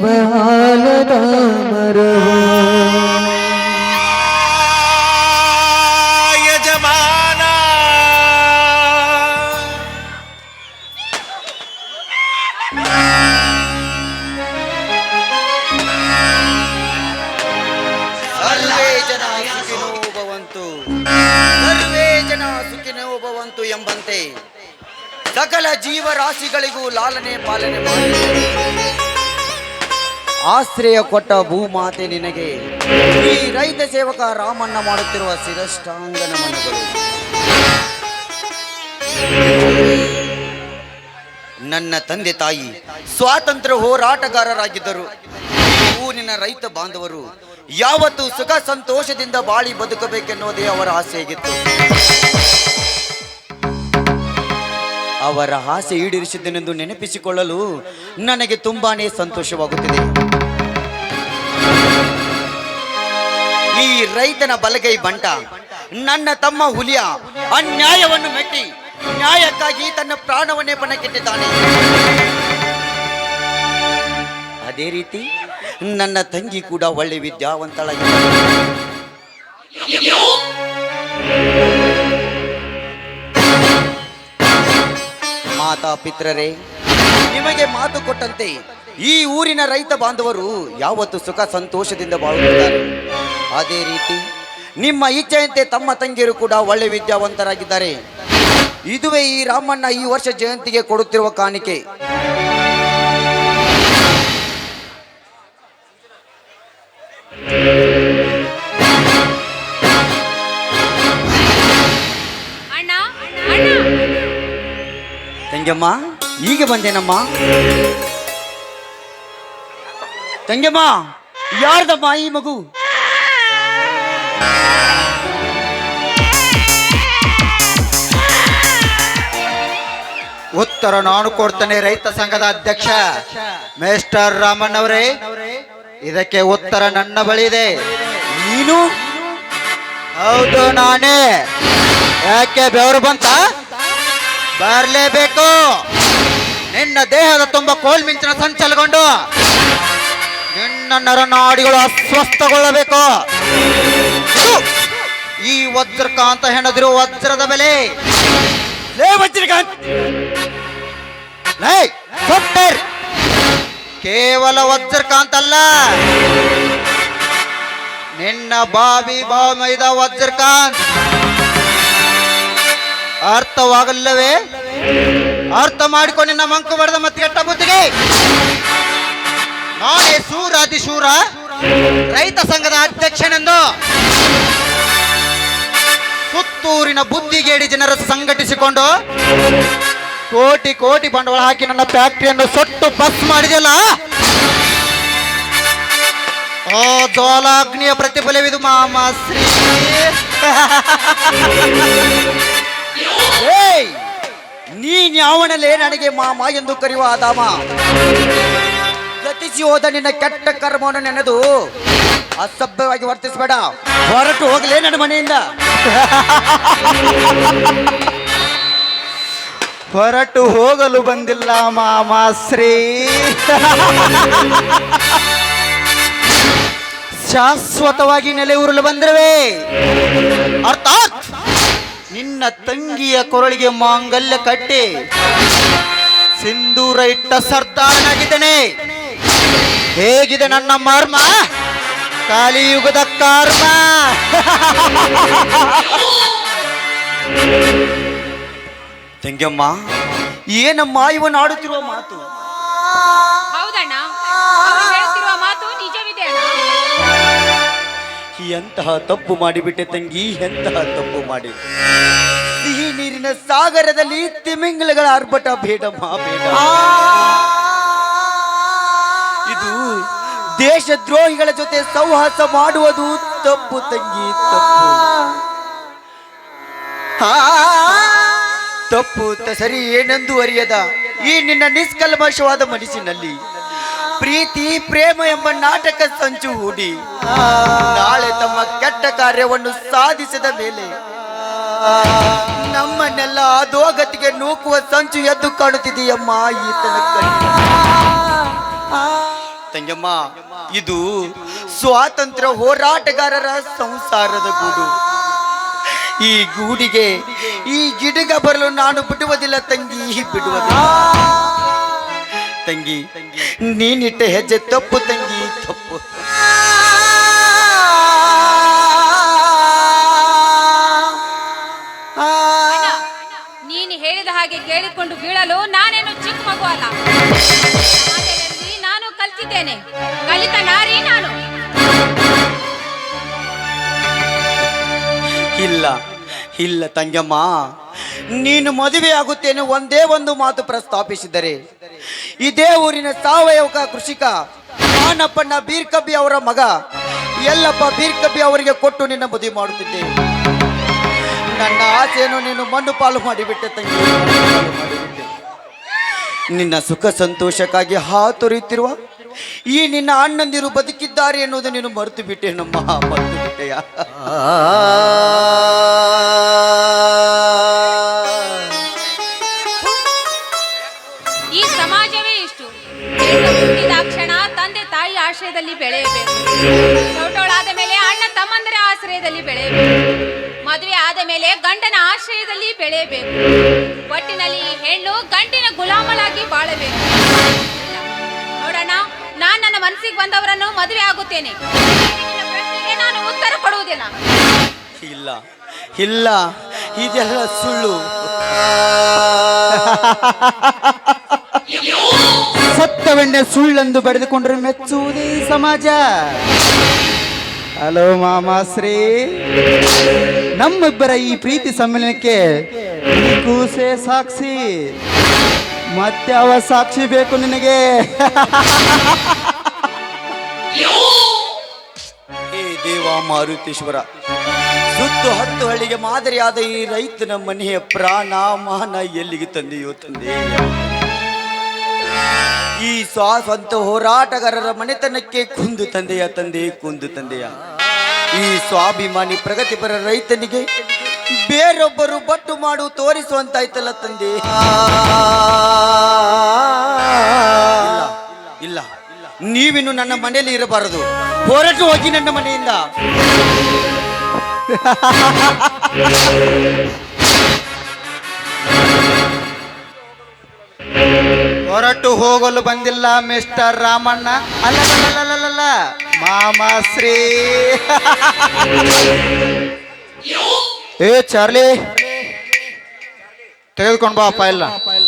ಜೀವಹಾಲದ ಮರವ. ಯಜಮಾನ. ಸರ್ವೇ ಜನ ಸುಖಿನೋ ಭವಂತು. ಸರ್ವೇ ಜನ ಸುಖಿನೋ ಭವಂತು ಎಂಬಂತೆ. ಸಕಲ ಜೀವರಾಶಿಗಳಿಗೂ ಲಾಲನೆ ಪಾಲನೆ ಮಾಡಿ. ಆಶ್ರಯ ಕೊಟ್ಟ ಭೂಮಾತೆ ನಿನಗೆ. ಈ ರೈತ ಸೇವಕ ರಾಮಣ್ಣ ಮಾಡುತ್ತಿರುವ ಶಿರಷ್ಟಾಂಗ ನಮನಗಳು ನನ್ನ ತಂದೆ ತಾಯಿ ಸ್ವಾತಂತ್ರ್ಯ ಹೋರಾಟಗಾರರಾಗಿದ್ದರು. ಊರಿನ ರೈತ ಬಾಂಧವರು ಯಾವತ್ತು ಸುಖ ಸಂತೋಷದಿಂದ ಬಾಳಿ ಬದುಕಬೇಕೆನ್ನುವುದೇ ಅವರ ಆಸೆಯಾಗಿತ್ತು. ಅವರ ಆಸೆ ಈಡೇರಿಸಿದ್ದನೆಂದು ನೆನಪಿಸಿಕೊಳ್ಳಲು ನನಗೆ ತುಂಬಾನೇ ಸಂತೋಷವಾಗುತ್ತಿದೆ. ಈ ರೈತನ ಬಲಗೈ ಬಂಟ. ನನ್ನ ತಮ್ಮ ಹುಲಿಯ ಅನ್ಯಾಯವನ್ನು ಮೆಟ್ಟಿ ನ್ಯಾಯಕ್ಕಾಗಿ ತನ್ನ ಪ್ರಾಣವನ್ನೇ ಬಣಕ್ಕಿಟ್ಟಿದ್ದಾನೆ ಅದೇ ರೀತಿ ನನ್ನ ತಂಗಿ ಕೂಡ ಒಳ್ಳೆ ವಿದ್ಯಾವಂತಳ ಮಾತಾ ಪಿತ್ರರೇ ನಿಮಗೆ ಮಾತು ಕೊಟ್ಟಂತೆ ಈ ಊರಿನ ರೈತ ಬಾಂಧವರು ಯಾವತ್ತು ಸುಖ ಸಂತೋಷದಿಂದ ಬಾಳುತ್ತಿದ್ದಾರೆ? ಅದೇ ರೀತಿ ನಿಮ್ಮ ಇಚ್ಛೆಯಂತೆ ತಮ್ಮ ತಂಗಿಯರು ಕೂಡ ಒಳ್ಳೆ ವಿದ್ಯಾವಂತರಾಗಿದ್ದಾರೆ. ಇದುವೇ ಈ ರಾಮಣ್ಣ ಈ ವರ್ಷ ಜಯಂತಿಗೆ ಕೊಡುತ್ತಿರುವ ಕಾಣಿಕೆ. ತಂಗಮ್ಮ ಈಗ ಬಂದೇನಮ್ಮ? ತಂಗಮ್ಮ ಯಾರ್ದಮ್ಮ ಈ ಮಗು? ಉತ್ತರ ನಾನು ಕೊಡ್ತೇನೆ ರೈತ ಸಂಘದ ಅಧ್ಯಕ್ಷ ಮಿಸ್ಟರ್ ರಾಮಣ್ಣವರೇ ಇದಕ್ಕೆ ಉತ್ತರ ನನ್ನ ಬಳಿ ಇದೆ ನೀನು? ಹೌದು ನಾನೇ. ಯಾಕೆ ಬೆವರು ಬಂತ? ಬರ್ಲೇಬೇಕು. ನಿನ್ನ ದೇಹದ ತುಂಬ ಕೋಲ್ಮಿಂಚಿನ ಸಂಚಲಗೊಂಡು. ನಿನ್ನ ನರನಾಡಿಗಳು ಅಸ್ವಸ್ಥಗೊಳ್ಳಬೇಕು! ಈ ವಜ್ರಕಾಂತ ಹೆಣದಿರು ವಜ್ರದ ಬೆಲೆ. ಲೇ ವಜ್ರಕಾಂತ್ ಲೇ. ಕೇವಲ ವಜ್ರಕಾಂತ ಅಲ್ಲ ನಿನ್ನ ಬಾವಿ ಬಾಮೈದ ವಜ್ರಕಾಂತ್ ಅರ್ಥವಾಗಲ್ಲವೇ? ಅರ್ಥ ಮಾಡಿಕೊಂಡು ನಿನ್ನ ಮಂಕು ಬಡದ ಮತ್ತೆ ಕೆಟ್ಟ ಬುದ್ಧಿಗೆ. ನಾನೇ ಸೂರ ಅತಿಶೂರ ರೈತ ಸಂಘದ ಅಧ್ಯಕ್ಷನೆಂದು ಸುತ್ತೂರಿನ ಬುದ್ಧಿಗೇಡಿ ಜನರ ಸಂಘಟಿಸಿಕೊಂಡು ಕೋಟಿ ಕೋಟಿ ಬಂಡವಾಳ ಹಾಕಿ ನನ್ನ ಫ್ಯಾಕ್ಟರಿಯನ್ನು ಸೊಟ್ಟು ಬಸ್ ಮಾಡಿದೆಯಲ್ಲ ಓ ಜ್ವಾಲಾಗ್ನಿಯ ಪ್ರತಿಫಲವಿದು ಮಾಮ ಶ್ರೀ. ಏಯ್, ನೀನ್ ಯಾವಣಲೇ ನನಗೆ ಮಾಮ ಎಂದು ಕರೆಯುವ ಆದಾಮ? ಗತಿಸಿ ಹೋದ ನಿನ್ನ ಕೆಟ್ಟ ಕರ್ಮವನ್ನು ನೆನೆದು ಅಸಭ್ಯವಾಗಿ ವರ್ತಿಸಬೇಡ. ಹೊರಟು ಹೋಗಲೇ ನನ್ನ ಮನೆಯಿಂದ. ಹೊರಟು ಹೋಗಲು ಬಂದಿಲ್ಲ ಮಾಮಾಶ್ರೀ. ಶಾಶ್ವತವಾಗಿ ನೆಲೆ ಉರುಳು ಬಂದಿರುವೆ. ಅರ್ಥಾತ್ ನಿನ್ನ ತಂಗಿಯ ಕೊರಳಿಗೆ ಮಾಂಗಲ್ಯ ಕಟ್ಟಿ ಸಿಂಧೂರ ಇಟ್ಟ ಸರ್ದಾರನಾಗಿದ್ದೇನೆ. ಹೇಗಿದೆ ನನ್ನ ಮರ್ಮ? ಕಾಲಿಯುಗದ ಕರ್ಮ. ತೆಂಗಮ್ಮ ಏನಮ್ಮ ಇವನು ಆಡುತ್ತಿರುವ ಮಾತು? ಹೌದಣ್ಣ. ಅವ್ರು ಹೇಳ್ತಿರುವ ಮಾತು ನಿಜವಿದೆ ಅಣ್ಣ. ಎಂತಹ ತಪ್ಪು ಮಾಡಿಬಿಟ್ಟೆ ತಂಗಿ ಎಂತಹ ತಪ್ಪು ಮಾಡಿ. ಸಿಹಿ ನೀರಿನ ಸಾಗರದಲ್ಲಿ ತಿಮಿಂಗಲಗಳ ಅರ್ಭಟ ಬೇಡಮ್ಮ ಬೇಡ ಇದು ದೇಶದ್ರೋಹಿಗಳ ಜೊತೆ ಸೌಹಾಸ ಮಾಡುವುದು ತಪ್ಪು ತಂಗಿ, ತಪ್ಪು. ತಪ್ಪು ಸರಿ ಏನೆಂದು ಅರಿಯದ ಈ ನಿನ್ನ ನಿಷ್ಕಲ್ಮಶವಾದ ಮನಸ್ಸಿನಲ್ಲಿ. ಪ್ರೀತಿ, ಪ್ರೇಮ ಎಂಬ ನಾಟಕ ಸಂಚು ಹೂಡಿ. ನಾಳೆ ತಮ್ಮ ಕೆಟ್ಟ ಕಾರ್ಯವನ್ನು ಸಾಧಿಸಿದ ಮೇಲೆ ನಮ್ಮನ್ನೆಲ್ಲ ಅಧೋಗತಿಗೆ ನೂಕುವ ಸಂಚು ಎದ್ದು ಕಾಣುತ್ತಿದೆಯಮ್ಮ ಈತನ ತಂಗಮ್ಮ ಇದು ಸ್ವಾತಂತ್ರ್ಯ ಹೋರಾಟಗಾರರ ಸಂಸಾರದ ಗೂಡು. ಈ ಗೂಡಿಗೆ ಈ ಗಿಡಗ ಬರಲು ನಾನು ಬಿಡುವುದಿಲ್ಲ ತಂಗಿ ಬಿಡುವುದಿಲ್ಲ ತಂಗಿ, ನೀನಿಟ್ಟ ಹೆಜ್ಜೆ ತಪ್ಪು ತಂಗಿ, ತಪ್ಪು. ನೀನು ಹೇಳಿದ ಹಾಗೆ ಕೇಳಿಕೊಂಡು ಬೀಳಲು ಇಲ್ಲ. ಇಲ್ಲ ತಂಗಮ್ಮ. ನೀನು ಮದುವೆ ಆಗುತ್ತೇನೆ, ಒಂದೇ ಒಂದು ಮಾತು ಪ್ರಸ್ತಾಪಿಸಿದರೆ. ಇದೇ ಊರಿನ ಸಾವಯವ ಕೃಷಿಕ ಮಾನಪ್ಪಣ್ಣ ಬೀರ್ಕಬ್ಬಿ ಅವರ ಮಗ. ಎಲ್ಲಪ್ಪ ಬೀರ್ಕಬ್ಬಿ ಅವರಿಗೆ ಕೊಟ್ಟು ನಿನ್ನ ಮದುವೆ ಮಾಡುತ್ತಿದ್ದೆ. ನನ್ನ ಆಸೆಯನ್ನು ನೀನು ಮಣ್ಣು ಪಾಲು ಮಾಡಿಬಿಟ್ಟೆ ತಂಗಿ. ನಿನ್ನ ಸುಖ ಸಂತೋಷಕ್ಕಾಗಿ ಹಾತೊರೆಯುತ್ತಿರುವ ಈ ನಿನ್ನ ಅಣ್ಣಂದಿರು ಬದುಕಿದ್ದಾರೆ ಎನ್ನುವುದು ನೀನು ಮರೆತು ಬಿಟ್ಟೆ ನಮ್ಮ ಬಿಟ್ಟೆಯ ಈ ಸಮಾಜವೇ ಇಷ್ಟು. ಕ್ಷಣ ತಂದೆ ತಾಯಿ ಆಶ್ರಯದಲ್ಲಿ ಬೆಳೆಯಬೇಕು? ಚೌಟೋಳಾದ ಮೇಲೆ ಅಣ್ಣ ತಮ್ಮಂದರ ಆಶ್ರಯದಲ್ಲಿ ಬೆಳೆಯಬೇಕು. ಮದುವೆ ಆದ ಮೇಲೆ ಗಂಡನ ಆಶ್ರಯದಲ್ಲಿ ಬೆಳೆಯಬೇಕು. ಒಟ್ಟಿನಲ್ಲಿ ಹೆಣ್ಣು ಗಂಡಿನ ಗುಲಾಮಲಾಗಿ ಬಾಳಬೇಕು. ನೋಡೋಣ ನಾನು ನನ್ನ ಮನಸ್ಸಿಗೆ ಬಂದವರನ್ನು ಮದುವೆ ಆಗುತ್ತೇನೆ. ಉತ್ತರ ಕೊಡುವುದಿಲ್ಲ ಇಲ್ಲ. ಇಲ್ಲ. ಇದೆಲ್ಲ ಸುಳ್ಳು. ಸತ್ತವೆಣ್ಣೆ ಸುಳ್ಳೆಂದು ಬರೆದುಕೊಂಡ್ರೆ ಮೆಚ್ಚುವುದೇ ಸಮಾಜ. ಹಲೋ ಮಾಮಾಶ್ರೀ ನಮ್ಮಿಬ್ಬರ ಈ ಪ್ರೀತಿ ಸಮ್ಮೇಳನಕ್ಕೆ ಕೂಸೆ ಸಾಕ್ಷಿ. ಮತ್ಯಾವ ಸಾಕ್ಷಿ ಬೇಕು ನಿನಗೆ. ಮಾರುತೇಶ್ವರ. ಸುತ್ತು ಹತ್ತು ಹಳ್ಳಿಗೆ ಮಾದರಿಯಾದ ಈ ರೈತನ ಮನೆಯ ಪ್ರಾಣ ಮಾನ ಎಲ್ಲಿಗೆ ತಂದೆಯೋ ತಂದೆ ಈ ಸ್ವಾಸ್ವಂತ ಹೋರಾಟಗಾರರ ಮನೆತನಕ್ಕೆ ಕುಂದು ತಂದೆಯ ತಂದೆ, ಕುಂದು ತಂದೆಯ. ಈ ಸ್ವಾಭಿಮಾನಿ ಪ್ರಗತಿಪರ ರೈತನಿಗೆ ಬೇರೊಬ್ಬರು ಬಟ್ಟು ಮಾಡು ತೋರಿಸುವಂತಾಯ್ತಲ್ಲ ತಂದೆ. ಇಲ್ಲ. ನೀವಿನ್ನು ನನ್ನ ಮನೆಯಲ್ಲಿ ಇರಬಾರದು. ಹೊರಟು ಹೋಗಿ ನನ್ನ ಮನೆಯಿಂದ. ಹೊರಟು ಹೋಗಲು ಬಂದಿಲ್ಲ ಮಿಸ್ಟರ್ ರಾಮಣ್ಣ. ಅಲ್ಲ ಮಾಮಾಶ್ರೀ. ಏ, ಚಾರ್ಲಿ. ತೆಗೆದುಕೊಂಡು ಬಾ ಅಪ್ಪ ತಗೋರಿ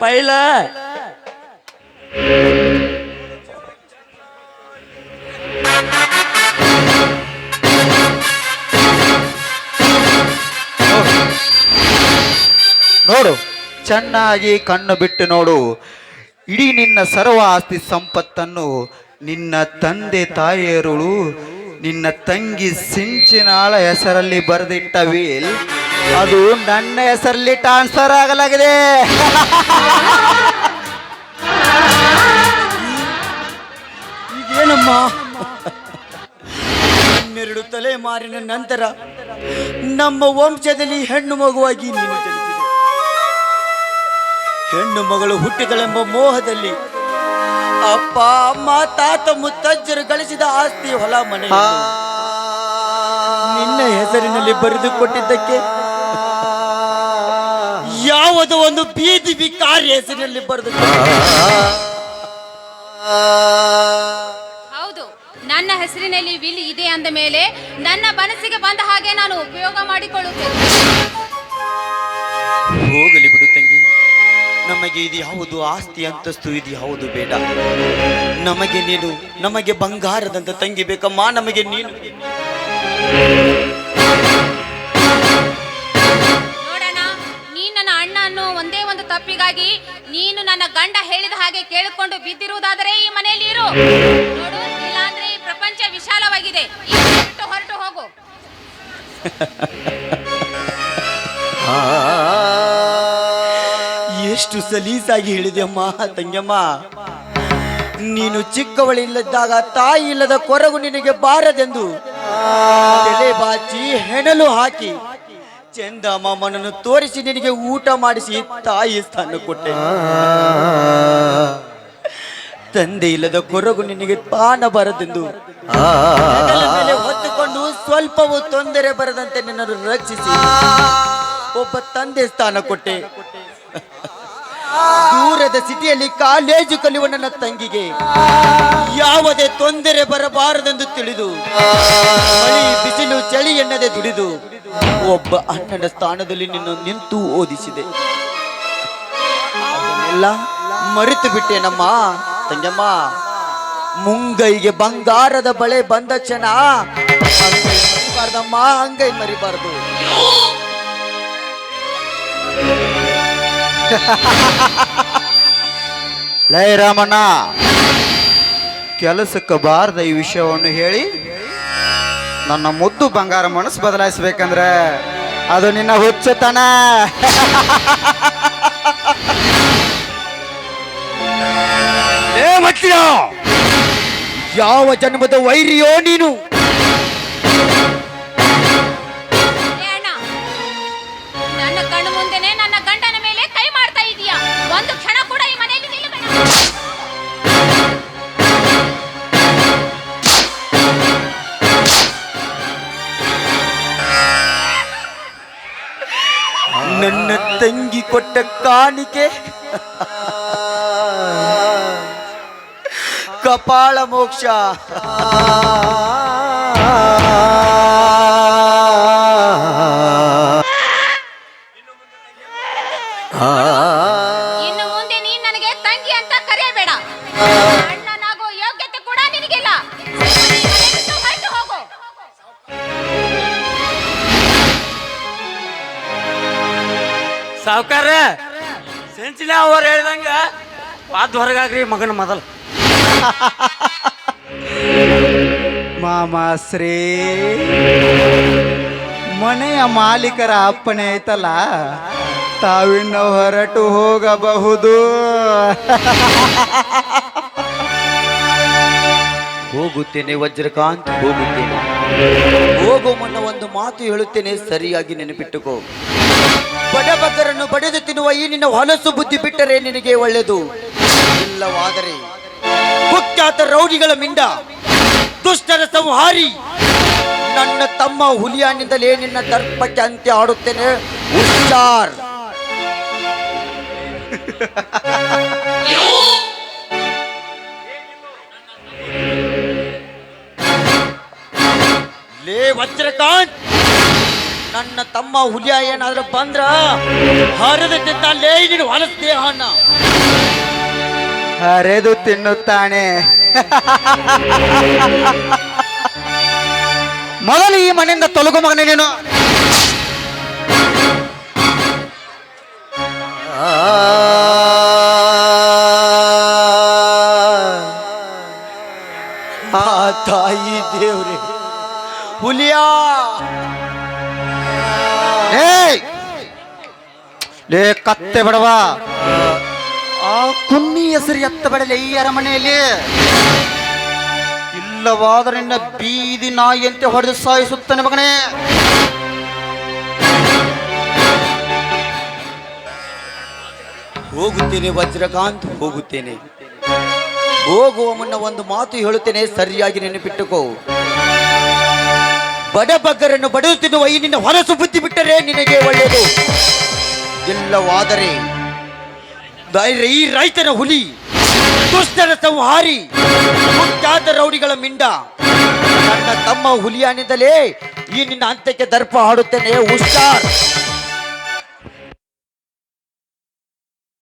ಪೈಲ. ನೋಡು, ಚೆನ್ನಾಗಿ ಕಣ್ಣು ಬಿಟ್ಟು ನೋಡು. ಇಡೀ ನಿನ್ನ ಸರ್ವ ಆಸ್ತಿ ಸಂಪತ್ತನ್ನು ನಿನ್ನ ತಂದೆ ತಾಯಿಯರುಳು ನಿನ್ನ ತಂಗಿ ಸಿಂಚಿನಾಳ ಹೆಸರಲ್ಲಿ ಬರೆದಿಟ್ಟ ವೀಲ್ ಅದು ನನ್ನ ಹೆಸರಲ್ಲಿ ಟ್ರಾನ್ಸ್ಫರ್ ಆಗಲಾಗಿದೆ. ಏನಮ್ಮ ಹನ್ನೆರಡು ತಲೆಮಾರಿನ ನಂತರ ನಮ್ಮ ವಂಶದಲ್ಲಿ ಹೆಣ್ಣು ಮಗುವಾಗಿ ನೀನು ಜನಿಸಿದೆ. ಹೆಣ್ಣು ಮಗಳು ಹುಟ್ಟಿದಳೆಂಬ ಮೋಹದಲ್ಲಿ ಅಪ್ಪ ಅಮ್ಮ ತಾತ ಮುತ್ತಜ್ಜರು ಗಳಿಸಿದ ಆಸ್ತಿ ಹೊಲ ಮನೆ ನಿನ್ನ ಹೆಸರಿನಲ್ಲಿ ಬರೆದುಕೊಟ್ಟಿದ್ದಕ್ಕೆ ಯಾವುದೋ ಒಂದು ಬೀದಿ ಬಿಕಾರಿ ಹೆಸರಿನಲ್ಲಿ ಬರೆದು. ಹೌದು ನನ್ನ ಹೆಸರಿನಲ್ಲಿ ವಿಲ್ ಇದೆ ಅಂದ ಮೇಲೆ ನನ್ನ ಮನಸ್ಸಿಗೆ ಬಂದ ಹಾಗೆ ನಾನು ಉಪಯೋಗ ಮಾಡಿಕೊಳ್ಳುತ್ತೇನೆ. ಹೋಗಲಿ ಬಿಡು ತಂಗಿ. ನಮಗೆ ಇದು ಯಾವುದು ಆಸ್ತಿ ಅಂತಸ್ತು ಇದು ಯಾವುದು ಬೇಡ. ನಮಗೆ ನೀನು ನಮಗೆ ಬಂಗಾರದಂತ ತಂಗಿ ಬೇಕಮ್ಮ ನಮಗೆ ನೀನು. ಗಂಡ ಹೇಳಿದ ಹಾಗೆ ಕೇಳಿಕೊಂಡು ಬಿದ್ದಿರುವುದಾದರೆ ಈ ಮನೆಯಲ್ಲಿ ಇರು. ನೋಡು ಇಲ್ಲಾಂದ್ರೆ ಈ ಪ್ರಪಂಚ ವಿಶಾಲವಾಗಿದೆ. ಹೊರಟು ಹೋಗು. ಎಷ್ಟು ಸಲೀಸಾಗಿ ಹೇಳಿದೆ ಅಮ್ಮ ತಂಗಮ್ಮ ನೀನು ಚಿಕ್ಕವಳಿಲ್ಲದಾಗ ತಾಯಿ ಇಲ್ಲದ ಕೊರಗು ನಿನಗೆ ಬಾರದೆಂದು. ಬಾಚಿ ಹೆಣಲು ಹಾಕಿ. ಚಂದ ಮಾಮನನ್ನು ತೋರಿಸಿ ನಿನಗೆ ಊಟ ಮಾಡಿಸಿ ತಾಯಿ ಸ್ಥಾನ ಕೊಟ್ಟೆ. ತಂದೆ ಇಲ್ಲದ ಕೊರಗು ನಿನಗೆ ಪಾನ ಬರದೆಂದು. ಮೇಲೆ ಹೊತ್ತುಕೊಂಡು ಸ್ವಲ್ಪವೂ ತೊಂದರೆ ಬರದಂತೆ ನಿನ್ನನ್ನು ರಕ್ಷಿಸಿ. ಒಬ್ಬ ತಂದೆ ಸ್ಥಾನ ಕೊಟ್ಟೆ. ದೂರದ ಸಿಟಿಯಲ್ಲಿ ಕಾಲೇಜು ಕಲಿಯುವ ನನ್ನ ತಂಗಿಗೆ ಯಾವುದೇ ತೊಂದರೆ ಬರಬಾರದೆಂದು ತಿಳಿದು ಮಳಿ ಬಿಸಿಲು ಚಳಿ ಎನ್ನದೆ ದುಡಿದು ಒಬ್ಬ ಅಣ್ಣನ ಸ್ಥಾನದಲ್ಲಿ ನಿನ್ನ ನಿಂತು ಓದಿಸಿದೆ. ಅದನ್ನೆಲ್ಲ ಮರೆತು ಬಿಟ್ಟೆ ನಮ್ಮ ತಂಗಮ್ಮ. ಮುಂಗೈಗೆ ಬಂಗಾರದ ಬಳೆ ಬಂದ ಚನ ಮರಿಬಾರ್ದಮ್ಮ, ಅಂಗೈ ಮರಿಬಾರ್ದು. ಲೈ ರಾಮಣ್ಣ, ಕೆಲಸಕ್ಕೆ ಬಾರದ ಈ ವಿಷಯವನ್ನು ಹೇಳಿ ನನ್ನ ಮುದ್ದು ಬಂಗಾರ ಮನಸ್ಸು ಬದಲಾಯಿಸ್ಬೇಕಂದ್ರೆ ಅದು ನಿನ್ನ ಹುಚ್ಚುತನ. ಏ ಮಚ್ಚಿನ ಯಾವ ಜನ್ಮದ ವೈರಿಯೋ ನೀನು? ನನ್ನ ಕಣ್ಣು ಮುಂದೆನೆ ನನ್ನ ಗಂಡನ ಮೇಲೆ ಕೈ ಮಾಡ್ತಾ ಇದೀಯ. ಒಂದು ಕ್ಷಣ ಕೂಡ ಈ ನನ್ನ ತಂಗಿ ಕೊಟ್ಟ ಕಾಣಿಕೆ. ಕಪಾಳ ಮೋಕ್ಷ. ಸಾವುಕಾರ? ಸೆಂಚಿನ ಅವ್ರು ಹೇಳ್ದಂಗ ಪಾದ ಹೊರಗಾಗ್ರಿ ಮಗನ ಮೊದಲು. ಮಾಮಾಶ್ರೀ ಮನೆಯ ಮಾಲೀಕರ ಅಪ್ಪಣೆ ಐತಲ್ಲ, ತಾವಿನ್ನು ಹೊರಟು ಹೋಗಬಹುದು. ಹೋಗುತ್ತೇನೆ ವಜ್ರಕಾಂತ್, ಹೋಗುತ್ತೇನೆ. ಹೋಗೋ ಮುನ್ನ ಒಂದು ಮಾತು ಹೇಳುತ್ತೇನೆ, ಸರಿಯಾಗಿ ನೆನಪಿಟ್ಟುಕೋ. ಬಡಬಗರನ್ನು ಬಡಿದು ತಿನ್ನುವ ಈ ನಿನ್ನ ಹೊಲಸು ಬುದ್ಧಿ ಬಿಟ್ಟರೆ ನಿನಗೆ ಒಳ್ಳೆಯದು. ಇಲ್ಲವಾದರೆ ಕುಖ್ಯಾತ ರೌಡಿಗಳ ಮಿಂಡ, ದುಷ್ಟರ ಸಂಹಾರಿ. ನನ್ನ ತಮ್ಮ ಹುಲಿಯಾನಿಂದಲೇ ನಿನ್ನ ದರ್ಪಕ್ಕೆ ಅಂತ್ಯ ಆಡುತ್ತೇನೆ ಹುಷಾರ್. ಲೇ ವಜ್ರಕಾಂತ್! ನನ್ನ ತಮ್ಮ ಹುಲಿಯ ಏನಾದ್ರೂ ಬಂದ್ರ ಹರಿದು ತಿಂದ ನೀನು ಹೊಲಸ ದೇಹನ. ಹರಿದು ತಿನ್ನುತ್ತಾನೆ. ಮೊದಲು ಈ ಮನೆಯಿಂದ ತೊಲಗು ಮಗನೇ ನೀನು. ಆ ತಾಯಿ ದೇವ್ರೆ. ಹುಲಿಯಾ! ಲೇ, ಕತ್ತೆ ಬಡವ. ಆ ಕುನ್ನಿ ಹೆಸರು ಎತ್ತ ಬಡಲೆ ಈ ಅರಮನೆಯಲ್ಲಿ. ಇಲ್ಲವಾದರೆ ನಿನ್ನ ಬೀದಿ ನಾಯಿಯಂತೆ ಹೊಡೆದು ಸಾಯಿಸುತ್ತಾನೆ ಮಗನೇ. ಹೋಗುತ್ತೇನೆ ವಜ್ರಕಾಂತ್, ಹೋಗುತ್ತೇನೆ. ಹೋಗುವ ಮುನ್ನ ಒಂದು ಮಾತು ಹೇಳುತ್ತೇನೆ, ಸರಿಯಾಗಿ ನೆನಪಿಟ್ಟುಕೋ. ಬಡಬಗ್ಗರನ್ನು ತಿನ್ನುವ ಈ ನಿನ್ನ ಹೊರಸು ಬುದ್ಧಿ ಬಿಟ್ಟರೆ ನಿನಗೆ ಒಳ್ಳೆಯದು. ಎಲ್ಲವಾದರೆ ಈ ರೈತನ ಹುಲಿ ದುಷ್ಟರ ಸಂಹಾರಿ ಮುಂತಾದ ರೌಡಿಗಳ ಮಿಂಡ. ನನ್ನ ತಮ್ಮ ಹುಲಿಯಾನಿಂದಲೇ ಈ ನಿನ್ನ ಅಂತ್ಯಕ್ಕೆ ದರ್ಪ ಹಾಡುತ್ತೇನೆ, ಹುಷಾರ್.